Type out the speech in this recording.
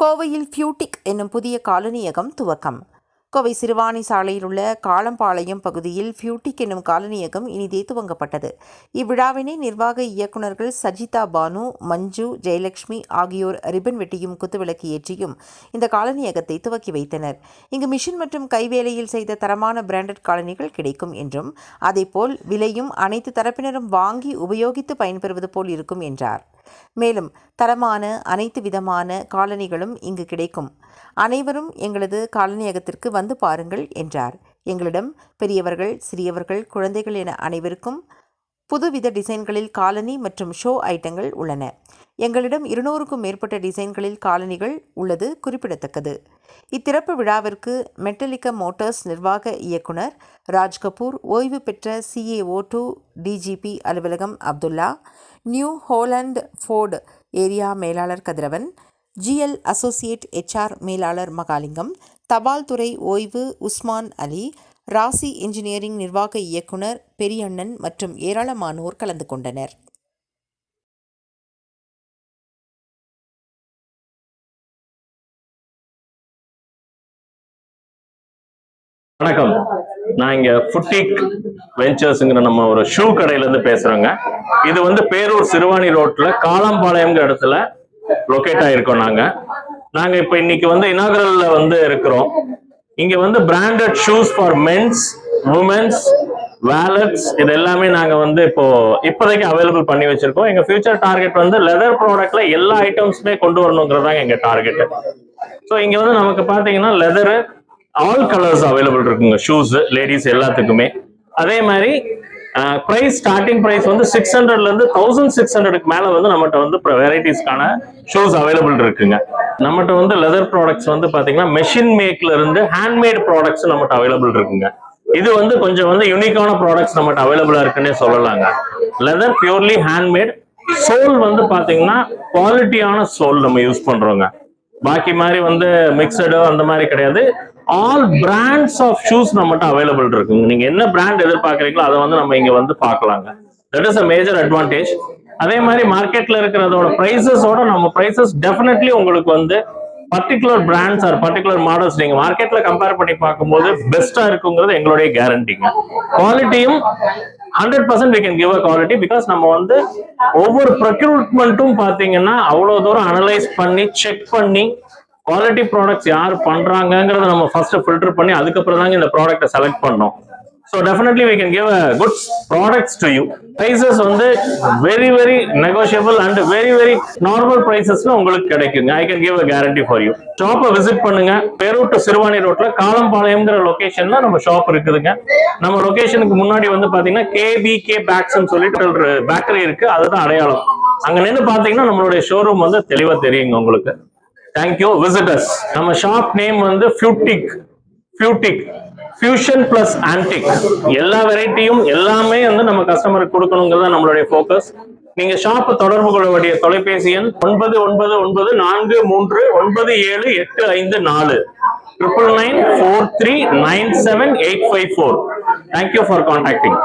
கோவையில் ஃபியூட்டிக் என்னும் புதிய காலனியகம் துவக்கம். கோவை சிறுவாணி சாலையில் உள்ள காளம்பாளையம் பகுதியில் ஃபியூட்டிக் என்னும் காலனியகம் இனிதே துவங்கப்பட்டது. இவ்விழாவினை நிர்வாக இயக்குநர்கள் சஜிதா பானு மஞ்சு ஜெயலட்சுமி ஆகியோர் ரிப்பன் வெட்டியும் குத்துவிளக்கு ஏற்றியும் இந்த காலனியகத்தை துவக்கி வைத்தனர். இங்கு மிஷின் மற்றும் கைவேலையில் செய்த தரமான பிராண்டட் காலனிகள் கிடைக்கும் என்றும் அதேபோல் விலையும் அனைத்து தரப்பினரும் வாங்கி உபயோகித்து பயன்பெறுவது போல் இருக்கும் என்றார். மேலும் தரமான அனைத்து விதமான காலணிகளும் இங்கு கிடைக்கும். அனைவரும் எங்களது காலனியகத்திற்கு வந்து பாருங்கள் என்றார். எங்களிடம் பெரியவர்கள் சிறியவர்கள் குழந்தைகள் என அனைவருக்கும் புதுவித டிசைன்களில் காலனி மற்றும் ஷோ ஐட்டங்கள் உள்ளன. எங்களிடம் இருநூறுக்கும் மேற்பட்ட டிசைன்களில் காலனிகள் உள்ளது குறிப்பிடத்தக்கது. இத்திறப்பு விழாவிற்கு மெட்டலிக்க மோட்டார்ஸ் நிர்வாக இயக்குனர் ராஜ் கபூர் ஓய்வு பெற்ற சிஏஓ டூ டிஜிபி அலுவலகம் Abdullah New Holland Ford area மேலாளர் கதிரவன் ஜிஎல் அசோசியேட் ஹெச்ஆர் மேலாளர் மகாலிங்கம் தபால் துறை ஓய்வு உஸ்மான் அலி ராசி இன்ஜினியரிங் நிர்வாக இயக்குனர் பெரியண்ணன் மற்றும் ஏராளமானோர் கலந்து கொண்டனர். வணக்கம். நான் இங்க ஃபுட்டிக் வெஞ்சர்ஸ்ங்கிற நம்ம ஒரு ஷூ கடையில இருந்து பேசுறோங்க. இது வந்து பேரூர் சிறுவாணி ரோட்ல காளம்பாளையம்ங்கிற இடத்துல லொக்கேட் ஆயிருக்கோம் நாங்க. நாங்க இப்ப இன்னைக்கு வந்து இனாகரல்ல வந்து இருக்கிறோம். இங்க வந்து branded shoes for men's women's wallets இது எல்லாமே நாங்க வந்து இப்போ இப்போதைக்கு அவைலபிள் பண்ணி வச்சிருக்கோம். எங்க ஃபியூச்சர் டார்கெட் வந்து லெதர் ப்ராடக்ட்ல எல்லா ஐட்டம்ஸுமே கொண்டு வரணுங்கிறதாங்க எங்க டார்கெட் ஸோ இங்க வந்து நமக்கு பாத்தீங்கன்னா லெதரு ஆல் கலர்ஸ் அவைலபிள் இருக்குங்க. ஷூஸ் லேடிஸ் எல்லாத்துக்குமே. அதே மாதிரி ப்ரைஸ் ஸ்டார்டிங் ப்ரைஸ் வந்து சிக்ஸ் ஹண்ட்ரட்ல இருந்து தௌசண்ட் சிக்ஸ் ஹண்ட்ரடுக்கு மேல வந்து நம்மகிட்ட வந்து வெரைட்டிஸ்க்கான ஷூஸ் அவைலபிள் இருக்குங்க. நம்மகிட்ட வந்து லெதர் ப்ராடக்ட்ஸ் வந்து பாத்தீங்கன்னா மெஷின் மேக்ல இருந்து ஹேண்ட்மேட் ப்ராடக்ட்ஸ் நம்மகிட்ட அவைலபிள் இருக்குங்க. இது வந்து கொஞ்சம் வந்து யூனிக்கான ப்ராடக்ட்ஸ் நம்மகிட்ட அவைலபிளா இருக்குன்னே சொல்லலாங்க. லெதர் பியூர்லி ஹேண்ட்மேட் சோல் வந்து பாத்தீங்கன்னா குவாலிட்டியான சோல் நம்ம யூஸ் பண்றோங்க. பாக்கி மாதிரி வந்து மிக்சடோ அந்த மாதிரி கிடையாது. ஆல் பிராண்ட்ஸ் ஆஃப் ஷூஸ் நம்மகிட்ட அவைலபிள் இருக்குங்க. நீங்க என்ன பிராண்ட் எதிர்பார்க்குறீங்களோ அதை வந்து நம்ம இங்க வந்து பார்க்கலாங்க. That is a major advantage அதே மாதிரி மார்க்கெட்ல இருக்கிறதோட பிரைசஸோட நம்ம பிரைசஸ் டெஃபினெட்லி உங்களுக்கு வந்து particular brands or particular models நீங்க மார்க்கெட்ல கம்பேர் பண்ணி பார்க்கும்போது பெஸ்டா இருக்குங்கிறது எங்களுடைய கேரண்டிங்க குவாலிட்டியும் hundred percent we can give a quality because நம்ம வந்து ஒவ்வொரு ப்ரொக்யூர்மெண்ட்டும் பாத்தீங்கன்னா அவ்வளவு தூரம் அனலைஸ் பண்ணி செக் பண்ணி குவாலிட்டி ப்ராடக்ட்ஸ் யார் பண்றாங்கங்கிறத நம்ம ஃபர்ஸ்ட் ஃபில்டர் பண்ணி அதுக்கப்புறம் தாங்க இந்த ப்ராடக்ட்டை செலக்ட் பண்ணோம். So definitely we can give good products to you prices வந்து very very negotiable and very very normal ப்ரைசஸ்ல உங்களுக்கு கிடைக்குங்க. I can give a guarantee for you ஷாப்பை விசிட் பண்ணுங்க. பேரூர் டு சிறுவாணி ரோட்ல காலம்பாளையம்ங்கிற லொகேஷன்ல நம்ம ஷாப் இருக்குதுங்க. நம்ம லொகேஷனுக்கு முன்னாடி வந்து பாத்தீங்கன்னா கேபிகே பேக்ஸ்ன்னு சொல்லிட்டு ஒரு பேக்கரி இருக்கு. அதுதான் அடையாளம். அங்க நின்று பாத்தீங்கன்னா நம்மளுடைய ஷோரூம் வந்து தெளிவா தெரியுங்க உங்களுக்கு. தேங்க்யூ விசிட்டர்ஸ் நம்ம ஷாப் நேம் வந்து ஃபியூட்டிக் ஃபியூட்டிக் ஃபியூஷன் பிளஸ் ஆன்டிக் எல்லா வெரைட்டியும் எல்லாமே வந்து நம்ம கஸ்டமருக்கு கொடுக்கணுங்கிறது நம்மளுடைய ஃபோக்கஸ் நீங்க ஷாப்பை தொடர்பு கொள்ள வேண்டிய தொலைபேசி எண் ஒன்பது ஒன்பது ஒன்பது நான்கு மூன்று ஒன்பது ஏழு எட்டு ஐந்து நாலு. Triple nine four three nine seven eight five four thank you for contacting